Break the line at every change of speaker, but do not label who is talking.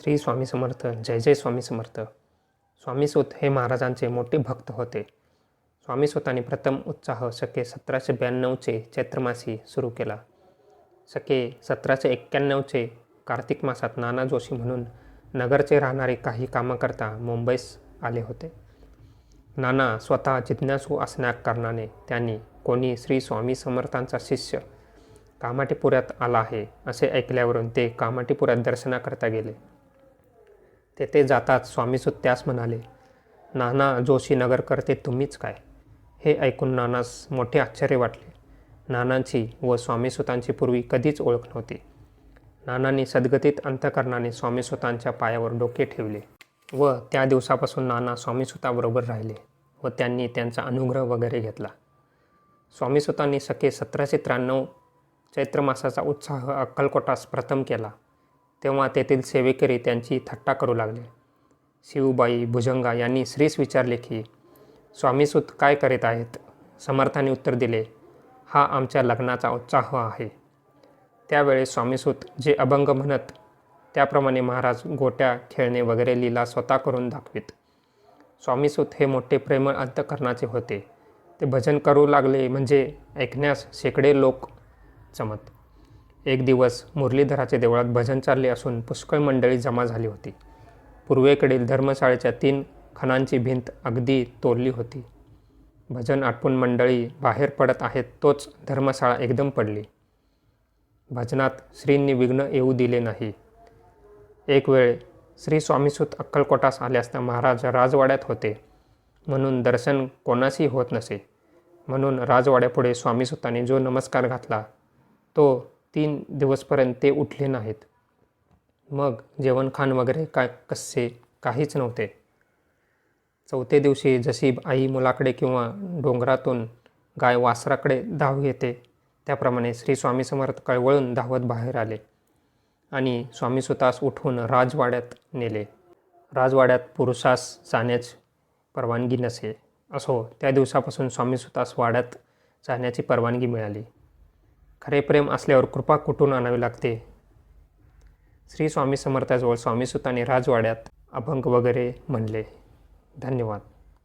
श्री स्वामी समर्थ जय जय स्वामी समर्थ. स्वामी सुत हे महाराजांचे मोठे भक्त होते. स्वामी सुतांनी प्रथम उत्साह सके सतराशे ब्याण्णवचे चैत्रमासी सुरू केला. सके सतराशे एक्क्याण्णवचे कार्तिक मासात नाना जोशी म्हणून नगरचे राहणारे काही कामाकरता मुंबईस आले होते. नाना स्वतः जिज्ञासू असण्या कारणाने त्यांनी कोणी श्री स्वामी समर्थांचा शिष्य कामाटीपुऱ्यात आला आहे असे ऐकल्यावरून ते कामाटीपुऱ्यात दर्शनाकरता गेले. तेथे जाताच स्वामी सुत्यास म्हणाले नाना जोशी नगर करते तुम्हीच काय? हे ऐकून नानास मोठे आश्चर्य वाटले. नानांची व स्वामीसुतांची पूर्वी कधीच ओळख नव्हती. नानांनी सद्गतीत अंतकरणाने स्वामीसुतांच्या पायावर डोके ठेवले व त्या दिवसापासून नाना स्वामीसुताबरोबर राहिले व त्यांनी त्यांचा अनुग्रह वगैरे घेतला. स्वामीसुतांनी सखे सतराशे त्र्याण्णव चैत्र मासाचा उत्साह अक्कलकोटास प्रथम केला. तेव्हा तेथील सेवेकरी त्यांची थट्टा करू लागले. शिवबाई भुजंगा यांनी श्रीस विचारले की स्वामीसूत काय करीत आहेत? समर्थाने उत्तर दिले हा आमच्या लग्नाचा उत्साह आहे. त्यावेळेस स्वामीसूत जे अभंग म्हणत त्याप्रमाणे महाराज गोट्या खेळणे वगैरे लीला स्वतः करून दाखवित. स्वामीसूत हे मोठे प्रेमळ अंतकरणाचे होते. ते भजन करू लागले म्हणजे ऐकण्यास शेकडे लोक जमत. एक दिवस मुरलीधराचे देवळात भजन चालले असून पुष्कळ मंडळी जमा झाली होती. पूर्वेकडील धर्मशाळेच्या तीन खणांची भिंत अगदी तोडली होती. भजन आटपून मंडळी बाहेर पडत आहेत तोच धर्मशाळा एकदम पडली. भजनात श्रींनी विघ्न येऊ दिले नाही. एक वेळ श्री स्वामीसूत अक्कलकोटास आले असता महाराज राजवाड्यात होते. म्हणून दर्शन कोणाशी होत नसे. म्हणून राजवाड्यापुढे स्वामीसूतांनी जो नमस्कार घातला तो तीन दिवसपर्यंत ते उठले नाहीत. मग जेवणखान वगैरे काय कसे? काहीच नव्हते. चौथे दिवशी जशी आई मुलाकडे किंवा डोंगरातून गाय वासराकडे धाव येते त्याप्रमाणे श्री स्वामी समर्थ कळवळून धावत बाहेर आले आणि स्वामीसुतास उठवून राजवाड्यात नेले. राजवाड्यात पुरुषास जाण्याची परवानगी नसे. असो त्या दिवसापासून स्वामीसुतास वाड्यात जाण्याची परवानगी मिळाली. खरे प्रेम असल्यावर कृपा कुठून आणावी लागते? श्री स्वामी समर्थाजवळ स्वामीसुताने राजवाड्यात अभंग वगैरे म्हणले. धन्यवाद.